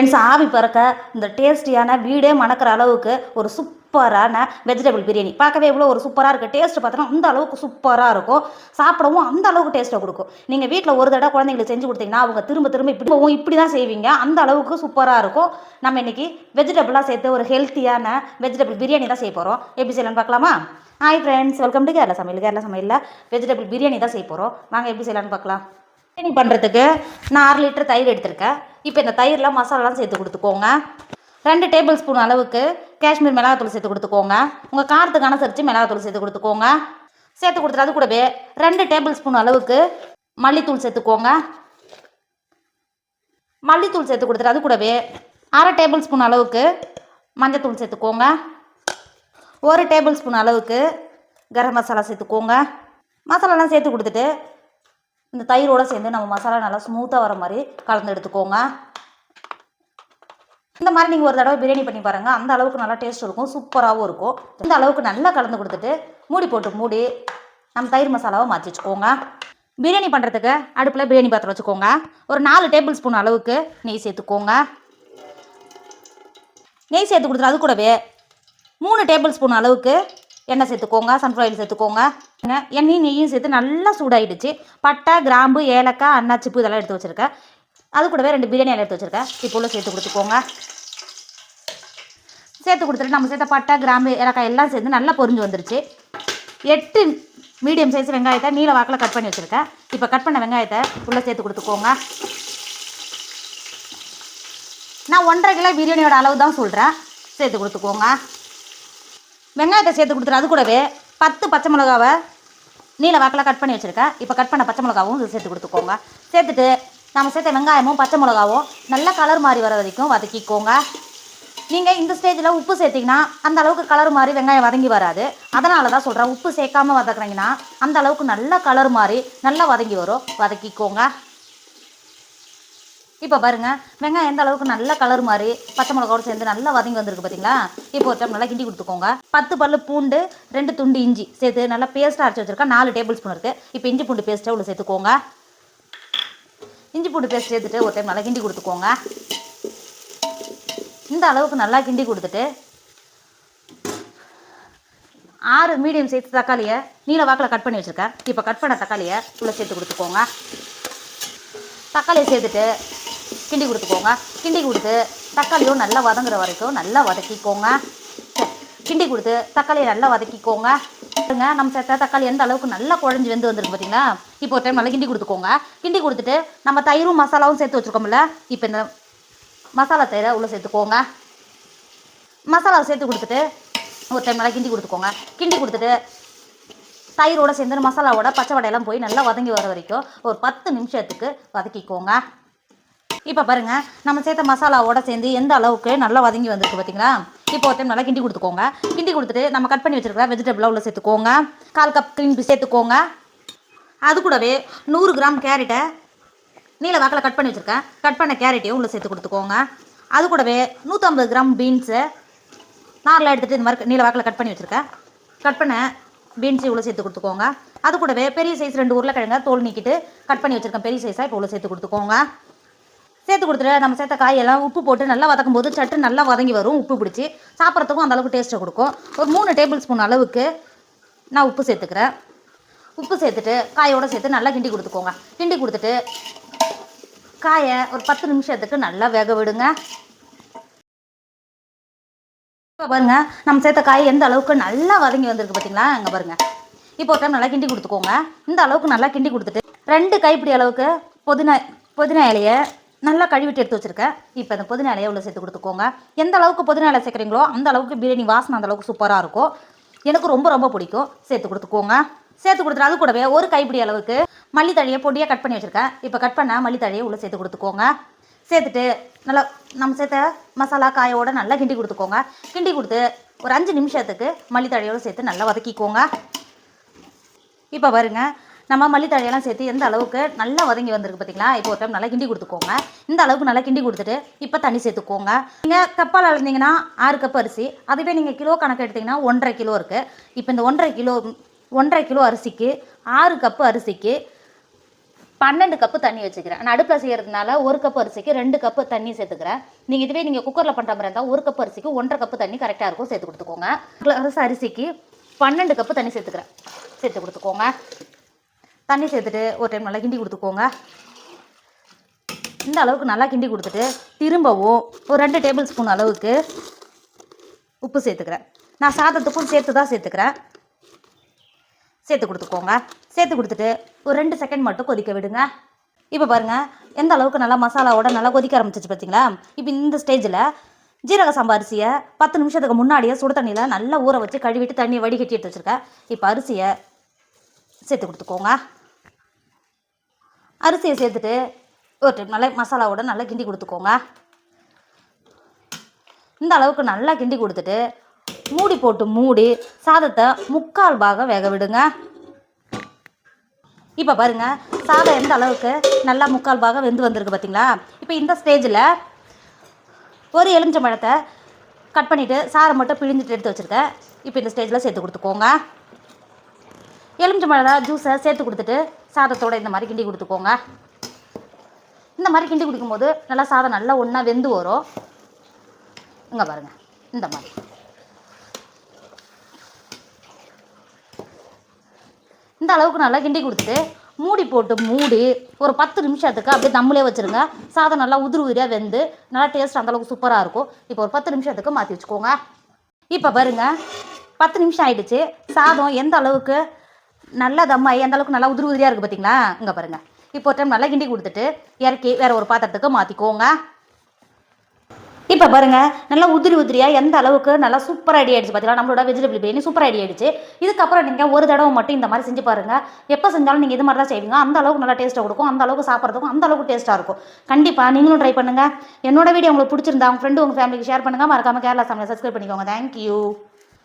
Friends ஆவி பறக்க இந்த டேஸ்டியான வீடே மணக்கிற அளவுக்கு ஒரு சூப்பரான வெஜிடபிள் பிரியாணி. பார்க்கவே எவ்வளோ ஒரு சூப்பராக இருக்குது டேஸ்ட் பார்த்தோன்னா அந்த அளவுக்கு சூப்பராக இருக்கும். சாப்பிடவும் அந்த அளவுக்கு டேஸ்ட்டை கொடுக்கும். நீங்கள் வீட்டில் ஒரு தடவை குழந்தைங்களுக்கு செஞ்சு கொடுத்தீங்கன்னா அவங்க திரும்ப திரும்ப இப்படி இப்படி தான் செய்வீங்க. அந்த அளவுக்கு சூப்பராக இருக்கும். நம்ம இன்னைக்கு வெஜிடபிளாக சேர்த்து ஒரு ஹெல்த்தியான வெஜிடபிள் பிரியாணி தான் செய்ய போகிறோம் எப்படி செய்யலாம்னு பார்க்கலாமா? Hi friends welcome to Kerala சமையல். கேரளா சமையலில் வெஜிடபிள் பிரியாணி தான் செய்ய போகிறோம் நாங்கள் எப்படி செய்யலாம்னு பார்க்கலாம். பிரியாணி பண்ணுறதுக்கு நான் அரை லிட்டர் தயிர் எடுத்திருக்கேன். இப்போ இந்த தயிரில் மசாலாலாம் சேர்த்து கொடுத்துக்கோங்க. ரெண்டு டேபிள் ஸ்பூன் அளவுக்கு காஷ்மீர் மிளகாத்தூள் சேர்த்து கொடுத்துக்கோங்க. உங்கள் காரத்துக்கு அனுசரித்து மிளகாத்தூள் சேர்த்து கொடுத்துக்கோங்க. சேர்த்து கொடுத்துட்டு அது கூடவே ரெண்டு டேபிள் ஸ்பூன் அளவுக்கு மல்லித்தூள் சேர்த்துக்கோங்க. மல்லித்தூள் சேர்த்து கொடுத்துட்டு அது கூடவே அரை டேபிள் ஸ்பூன் அளவுக்கு மஞ்சத்தூள் சேர்த்துக்கோங்க. ஒரு டேபிள் ஸ்பூன் அளவுக்கு கரம் மசாலா சேர்த்துக்கோங்க. மசாலாலாம் சேர்த்து கொடுத்துட்டு இந்த தயிரோடு சேர்ந்து நம்ம மசாலா நல்லா ஸ்மூத்தாக வர மாதிரி கலந்து எடுத்துக்கோங்க. இந்த மாதிரி நீங்கள் ஒரு தடவை பிரியாணி பண்ணி பாருங்கள் அந்த அளவுக்கு நல்லா டேஸ்ட் இருக்கும் சூப்பராகவும் இருக்கும். இந்த அளவுக்கு நல்லா கலந்து கொடுத்துட்டு மூடி போட்டு மூடி நம்ம தயிர் மசாலாவை மாற்றி வச்சுக்கோங்க. பிரியாணி பண்ணுறதுக்கு அடுப்பில் பிரியாணி பாத்திரம் வச்சுக்கோங்க. ஒரு நாலு டேபிள் ஸ்பூன் அளவுக்கு நெய் சேர்த்துக்கோங்க. நெய் சேர்த்து கொடுத்துட்டு அது கூடவே மூணு டேபிள் ஸ்பூன் அளவுக்கு எண்ணெய் சேர்த்துக்கோங்க சன்ஃப்ளவர் ஆயில் சேர்த்துக்கோங்க. எண்ணெய் எண்ணெயும் நெய்யும் சேர்த்து நல்லா சூடாயிடுச்சு. பட்டை கிராம்பு ஏலக்காய் அன்னாச்சிப்பு இதெல்லாம் எடுத்து வச்சுருக்கேன். அது கூடவே ரெண்டு பிரியாணி எடுத்து வச்சுருக்கேன். இப்போ உள்ள சேர்த்து கொடுத்துக்கோங்க. சேர்த்து கொடுத்துட்டு நம்ம சேர்த்த பட்டை கிராம்பு ஏலக்காய் எல்லாம் சேர்த்து நல்லா பொரிஞ்சு வந்துருச்சு. எட்டு மீடியம் சைஸ் வெங்காயத்தை நீல வாக்கில் கட் பண்ணி வச்சுருக்கேன். இப்போ கட் பண்ண வெங்காயத்தை உள்ளே சேர்த்து கொடுத்துக்கோங்க. நான் ஒன்றரை கிலோ பிரியாணியோட அளவு தான் சொல்கிறேன் சேர்த்து கொடுத்துக்கோங்க. வெங்காயத்தை சேர்த்து கொடுத்துட்டு அது கூடவே பத்து பச்சை மிளகாவை நீல வாக்கில் கட் பண்ணி வச்சுருக்கேன் இப்போ கட் பண்ண பச்சை மிளகாவும் இது சேர்த்து கொடுத்துக்கோங்க. சேர்த்துட்டு நம்ம சேர்த்த வெங்காயமும் பச்சை மிளகாவும் நல்ல கலர் மாறி வர வரைக்கும் வதக்கிக்கோங்க. நீங்கள் இந்த ஸ்டேஜில் உப்பு சேர்த்திங்கன்னா அந்த அளவுக்கு கலர் மாதிரி வெங்காயம் வதங்கி வராது. அதனால தான் சொல்கிறேன் உப்பு சேர்க்காம வதக்குறீங்கன்னா அந்த அளவுக்கு நல்ல கலர் மாதிரி நல்லா வதங்கி வரும். வதக்கிக்கோங்க. இப்போ பாருங்கள் வெங்காயம் எந்த அளவுக்கு நல்ல கலர் மாதிரி பச்சை மிளகாவோட சேர்ந்து நல்லா வதங்கி வந்திருக்கு பார்த்தீங்களா இப்போ ஒரு டைம் நல்லா கிண்டி கொடுத்துக்கோங்க. பத்து பல்லு பூண்டு ரெண்டு துண்டு இஞ்சி சேர்த்து நல்லா பேஸ்ட்டாக அரைச்சி வச்சுருக்கேன். நாலு டேபிள் ஸ்பூன் இருக்குது இப்போ இஞ்சி பூண்டு பேஸ்ட்டை உள்ள சேர்த்துக்கோங்க. இஞ்சி பூண்டு பேஸ்ட் சேர்த்துட்டு ஒரு டைம் நல்லா கிண்டி கொடுத்துக்கோங்க. இந்த அளவுக்கு நல்லா கிண்டி கொடுத்துட்டு ஆறு மீடியம் சைஸ் தக்காளியை நீல வாக்கில் கட் பண்ணி வச்சுருக்கேன். இப்போ கட் பண்ண தக்காளியை உள்ளே சேர்த்து கொடுத்துக்கோங்க. தக்காளியை சேர்த்துட்டு கிண்டி கொடுத்துக்கோங்க. கிண்டி கொடுத்து தக்காளியும் நல்லா வதங்குற வரைக்கும் நல்லா வதக்கிக்கோங்க. கிண்டி கொடுத்து தக்காளியை நல்லா வதக்கிக்கோங்க. பாருங்க நம்ம சேர்த்த தக்காளி எந்த அளவுக்கு நல்லா குழஞ்சி வெந்து வந்திருக்கு பார்த்தீங்களா இப்போ ஒரு டைம் நல்லா கிண்டி கொடுத்துக்கோங்க. கிண்டி கொடுத்துட்டு நம்ம தயிரும் மசாலாவும் சேர்த்து வச்சுருக்கோம்ல. இப்போ இந்த மசாலா தயிரை உள்ளே சேர்த்துக்கோங்க. மசாலாவை சேர்த்து கொடுத்துட்டு ஒரு டைம் நல்லா கிண்டி கொடுத்துக்கோங்க. கிண்டி கொடுத்துட்டு தயிரோட சேர்ந்து மசாலாவோட பச்சை வடையெல்லாம் போய் நல்லா வதங்கி வர வரைக்கும் ஒரு பத்து நிமிஷத்துக்கு வதக்கிக்கோங்க. இப்போ பாருங்க நம்ம சேர்த்த மசாலாவோட சேர்ந்து எந்த அளவுக்கு நல்லா வதங்கி வந்திருக்கு பார்த்தீங்களா இப்போ ஒரு டைம் நல்லா கிண்டி கொடுத்துக்கோங்க. கிண்டி கொடுத்துட்டு நம்ம கட் பண்ணி வச்சிருக்கிற வெஜிடபிளாக உள்ள சேர்த்துக்கோங்க. கால் கப் க்ரீன் சேர்த்துக்கோங்க. அது கூடவே நூறு கிராம் கேரட்டை நீல வாக்கில் கட் பண்ணி வச்சுருக்கேன். கட் பண்ண கேரட்டையும் உள்ள சேர்த்து கொடுத்துக்கோங்க. அது கூடவே நூற்றம்பது கிராம் பீன்ஸு நாரில் எடுத்துகிட்டு இந்த மாதிரி நீல வாக்கில் கட் பண்ணி வச்சுருக்கேன். கட் பண்ண பீன்ஸு இவ்வளோ சேர்த்து கொடுத்துக்கோங்க. அது கூடவே பெரிய சைஸ் ரெண்டு உருளைக்கிழங்க தோல் நீக்கிட்டு கட் பண்ணி வச்சுருக்கேன். பெரிய சைஸாக இப்போ உள்ள சேர்த்து கொடுத்துக்கோங்க. சேர்த்து கொடுத்துட்டு நம்ம சேர்த்த காயெல்லாம் உப்பு போட்டு நல்லா வதக்கும் போது சட்டு நல்லா வதங்கி வரும் உப்பு பிடிச்சி. சாப்பிட்றதுக்கும் அந்தளவுக்கு டேஸ்ட்டை கொடுக்கும். ஒரு மூணு டேபிள் ஸ்பூன் அளவுக்கு நான் உப்பு சேர்த்துக்கிறேன். உப்பு சேர்த்துட்டு காயோடு சேர்த்து நல்லா கிண்டி கொடுத்துக்கோங்க. கிண்டி கொடுத்துட்டு காயை ஒரு பத்து நிமிஷத்துக்கு நல்லா வேக விடுங்க. இப்போ பாருங்க நம்ம சேர்த்த காய் எந்த அளவுக்கு நல்லா வதங்கி வந்திருக்கு பார்த்தீங்களா அங்கே பாருங்க. இப்போ ஒரு டைம் நல்லா கிண்டி கொடுத்துக்கோங்க. இந்த அளவுக்கு நல்லா கிண்டி கொடுத்துட்டு ரெண்டு கைப்பிடி அளவுக்கு புதினா புதினா இலையை நல்லா கழுவிட்டு எடுத்து வச்சுருக்கேன் இப்போ இந்த புதினா இலையை உள்ள சேர்த்து கொடுத்துக்கோங்க. எந்த அளவுக்கு புதினா இலை சேர்க்குறீங்களோ அந்த அளவுக்கு பிரியாணி வாசனை அந்த அளவுக்கு சூப்பராக இருக்கும். எனக்கு ரொம்ப ரொம்ப பிடிக்கும். சேர்த்து கொடுத்துக்கோங்க. சேர்த்து கொடுத்துட்டு அது கூடவே ஒரு கைப்பிடி அளவுக்கு மல்லித்தழையை பொடியாக கட் பண்ணி வச்சுருக்கேன். இப்போ கட் பண்ண மல்லித்தழையை உள்ளே சேர்த்து கொடுத்துக்கோங்க. சேர்த்துட்டு நல்லா நம்ம சேர்த்த மசாலா காயோட நல்லா கிண்டி கொடுத்துக்கோங்க. கிண்டி கொடுத்து ஒரு அஞ்சு நிமிஷத்துக்கு மல்லித்தழையோடு சேர்த்து நல்லா வதக்கிக்கோங்க. இப்போ வருங்க நம்ம மல்லித்தழையெல்லாம் சேர்த்து எந்த அளவுக்கு நல்லா வதங்கி வந்திருக்கு பார்த்தீங்களா இப்போ ஒரு டைம் நல்லா கிண்டி கொடுத்துக்கோங்க. இந்த அளவுக்கு நல்லா கிண்டி கொடுத்துட்டு இப்போ தண்ணி சேர்த்துக்கோங்க. நீங்கள் கப்பால் அளந்தீங்கன்னா ஆறு கப் அரிசி. அதுவே நீங்கள் கிலோ கணக்கு எடுத்தீங்கன்னா ஒன்றரை கிலோ இருக்குது இப்போ இந்த ஒன்றரை கிலோ ஒன்றரை கிலோ அரிசிக்கு ஆறு கப்பு அரிசிக்கு பன்னெண்டு கப்பு தண்ணி வச்சுக்கிறேன். நான் அடுப்பில் செய்கிறதுனால ஒரு கப் அரிசிக்கு ரெண்டு கப்பு தண்ணி சேர்த்துக்கிறேன். நீங்கள் இதுவே நீங்கள் குக்கரில் பண்ணுற மாதிரி இருந்தால் ஒரு கப் அரிசிக்கு ஒன்றரை கப்பு தண்ணி கரெக்டாக இருக்கும். சேர்த்து கொடுத்துக்கோங்க. அரிசி அரிசிக்கு பன்னெண்டு கப்பு தண்ணி சேர்த்துக்கிறேன். சேர்த்து கொடுத்துக்கோங்க. தண்ணி சேர்த்துட்டு ஒரு டைம் நல்லா கிண்டி கொடுத்துக்கோங்க. இந்த அளவுக்கு நல்லா கிண்டி கொடுத்துட்டு திரும்பவும் ஒரு ரெண்டு டேபிள் ஸ்பூன் அளவுக்கு உப்பு சேர்த்துக்கிறேன். நான் சாதத்துக்கும் சேர்த்து தான் சேர்த்துக்கிறேன். சேர்த்து கொடுத்துக்கோங்க. சேர்த்து கொடுத்துட்டு ஒரு ரெண்டு செகண்ட் மட்டும் கொதிக்க விடுங்க. இப்போ பாருங்கள் எந்த அளவுக்கு நல்லா மசாலாவோட நல்லா கொதிக்க ஆரம்பிச்சிச்சு பார்த்தீங்களா இப்போ இந்த ஸ்டேஜில் ஜீரக சம்பா அரிசியை பத்து நிமிஷத்துக்கு முன்னாடியே சுடு தண்ணியில் நல்லா ஊற வச்சு கழுவிட்டு தண்ணியை வடிகட்டி எடுத்து வச்சுருக்கேன். இப்போ அரிசியை சேர்த்து கொடுத்துக்கோங்க. அரிசியை சேர்த்துட்டு ஒரு டைம் நல்லா மசாலாவோட நல்லா கிண்டி கொடுத்துக்கோங்க. இந்த அளவுக்கு நல்லா கிண்டி கொடுத்துட்டு மூடி போட்டு மூடி சாதத்தை முக்கால் பாகம் வேக விடுங்க. இப்போ பாருங்க சாதம் எந்த அளவுக்கு நல்லா முக்கால் பாகம் வெந்து வந்திருக்கு பார்த்தீங்களா இப்போ இந்த ஸ்டேஜில் ஒரு எலுமிச்சம்பழத்தை கட் பண்ணிவிட்டு சாரை மட்டும் பிழிஞ்சிட்டு எடுத்து வச்சுருக்கேன். இப்போ இந்த ஸ்டேஜில் சேர்த்து கொடுத்துக்கோங்க. எலுமிச்சம்பழ ஜூஸை சேர்த்து கொடுத்துட்டு சாதத்தோட இந்த மாதிரி கிண்டி கொடுத்துக்கோங்க. இந்த மாதிரி கிண்டி குடிக்கும்போது நல்லா சாதம் நல்லா ஒன்றா வெந்து வரும். இங்கே பாருங்கள் இந்த மாதிரி. இந்த அளவுக்கு நல்லா கிண்டி கொடுத்துட்டு மூடி போட்டு மூடி ஒரு பத்து நிமிஷத்துக்கு அப்படியே தம்முலே வச்சுருங்க. சாதம் நல்லா உதிரி உதிரியாக வெந்து நல்லா டேஸ்ட் அந்தளவுக்கு சூப்பராக இருக்கும். இப்போ ஒரு பத்து நிமிஷத்துக்கு மாற்றி வச்சுக்கோங்க. இப்போ பாருங்க பத்து நிமிஷம் ஆயிடுச்சு. சாதம் எந்த அளவுக்கு நல்லா தம்மாயி அந்தளவுக்கு நல்லா உதிரி உதிரியாக இருக்குது பார்த்தீங்களா இங்கே பாருங்கள் இப்போ ஒரு டைம் நல்லா கிண்டி கொடுத்துட்டு இறக்கி வேறு ஒரு பாத்திரத்துக்கு மாற்றிக்கோங்க இப்போ பாருங்கள் நல்லா உதிரி உதிரியாக எந்த அளவுக்கு நல்லா சூப்பர் ஐடியா ஆயிடுச்சு பார்த்தீங்களா நம்மளோட வெஜிடபிள் பிரியாணி சூப்பர் ஐடியா ஆயிடுச்சு. இதுக்கப்புறம் நீங்கள் ஒரு தடவை மட்டும் இந்த மாதிரி செஞ்சு பாருங்கள் எப்போ செஞ்சாலும் நீங்கள் இது மாதிரி தான் செய்வீங்க. அந்த அளவுக்கு நல்லா டேஸ்ட்டாக கொடுக்கும். அந்த அளவுக்கு சாப்பிட்றதுக்கும் அந்த அளவுக்கு டேஸ்ட்டாக இருக்கும். கண்டிப்பாக நீங்களும் ட்ரை பண்ணுங்கள் என்னோட வீடியோ உங்களுக்கு பிடிச்சிருந்தா உங்கள் ஃப்ரெண்டு உங்கள் ஃபேமிலிக்கு ஷேர் பண்ணுங்கள் மறக்காமல் கேரளா சமையல் சப்ஸ்கிரைப் பண்ணிக்கோங்க. தேங்க்யூ